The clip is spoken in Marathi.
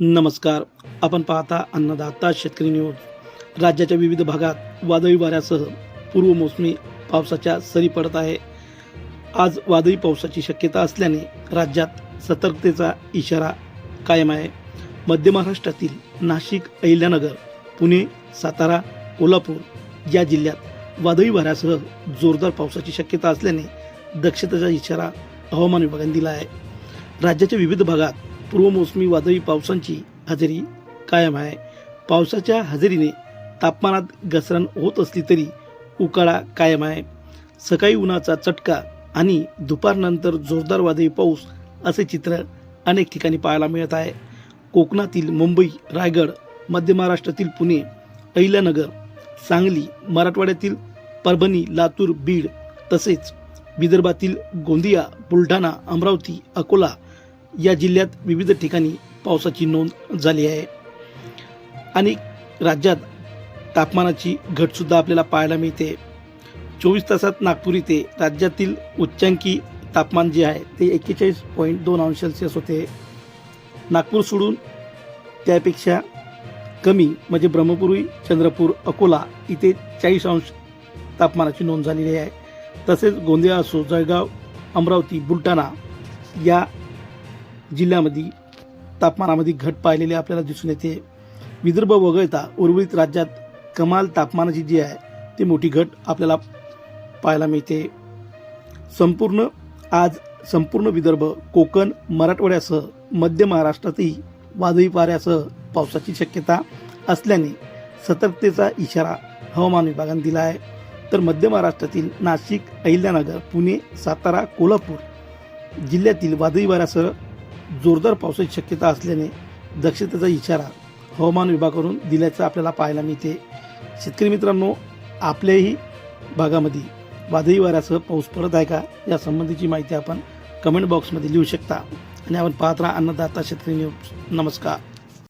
नमस्कार. आपण पाहता अन्नदाता शेतकरी न्यूज. राज्याच्या विविध भागात वादळी वाऱ्यासह पूर्वमोसमी पावसाच्या सरी पडत आहे. आज वादळी पावसाची शक्यता असल्याने राज्यात सतर्कतेचा इशारा कायम आहे. मध्य महाराष्ट्रातील नाशिक अहिल्यानगर पुणे सातारा कोल्हापूर या जिल्ह्यात वादळी वाऱ्यासह जोरदार पावसाची शक्यता असल्याने दक्षतेचा इशारा हवामान विभागाने दिला आहे. राज्याच्या विविध भागात पूर्वमोसमी वादळी पावसांची हजेरी कायम आहे. पावसाच्या हजेरीने तापमानात घसरण होत असली तरी उकाळा कायम आहे. सकाळी उन्हाचा चटका आणि दुपारनंतर जोरदार वादळी पाऊस असे चित्र अनेक ठिकाणी पाहायला मिळत आहे. कोकणातील मुंबई रायगड मध्य महाराष्ट्रातील पुणे अहिल्यानगर सांगली मराठवाड्यातील परभणी लातूर बीड तसेच विदर्भातील गोंदिया बुलढाणा अमरावती अकोला या जिल्ह्यात विविध ठिकाणी पावसाची नोंद झाली आहे. आणि राज्यात तापमानाची घटसुद्धा आपल्याला पाहायला मिळते. चोवीस तासात नागपूर इथे राज्यातील उच्चांकी तापमान जे आहे ते एक्केचाळीस पॉईंट दोन अंश सेल्सिअस होते. नागपूर सोडून त्यापेक्षा कमी म्हणजे ब्रह्मपुरी चंद्रपूर अकोला इथे चाळीस अंश तापमानाची नोंद झालेली आहे. तसेच गोंदिया असो जळगाव अमरावती बुलढाणा या जिल्ह्यामध्ये तापमानामध्ये घट पाहिलेली आपल्याला दिसून येते. विदर्भ वगळता उर्वरित राज्यात कमाल तापमानाची जी आहे ती मोठी घट आपल्याला पाहायला मिळते. संपूर्ण आज संपूर्ण विदर्भ कोकण मराठवाड्यासह मध्य महाराष्ट्रातही वादळी वाऱ्यासह पावसाची शक्यता असल्याने सतर्कतेचा इशारा हवामान विभागाने दिला आहे. तर मध्य महाराष्ट्रातील नाशिक अहिल्यानगर पुणे सातारा कोल्हापूर जिल्ह्यातील वादळी वाऱ्यासह जोरदार पावसाची शक्यता असल्याने दक्षतेचा इशारा हवामान विभागाकडून दिल्याचं आपल्याला पाहायला मिळते. शेतकरी मित्रांनो आपल्याही भागामध्ये वादळी वाऱ्यासह पाऊस पडत आहे का? या संबंधीची माहिती आपण कमेंट बॉक्समध्ये लिहू शकता. आणि आपण पाहत राहा अन्नदाता शेतकरी न्यूज. नमस्कार.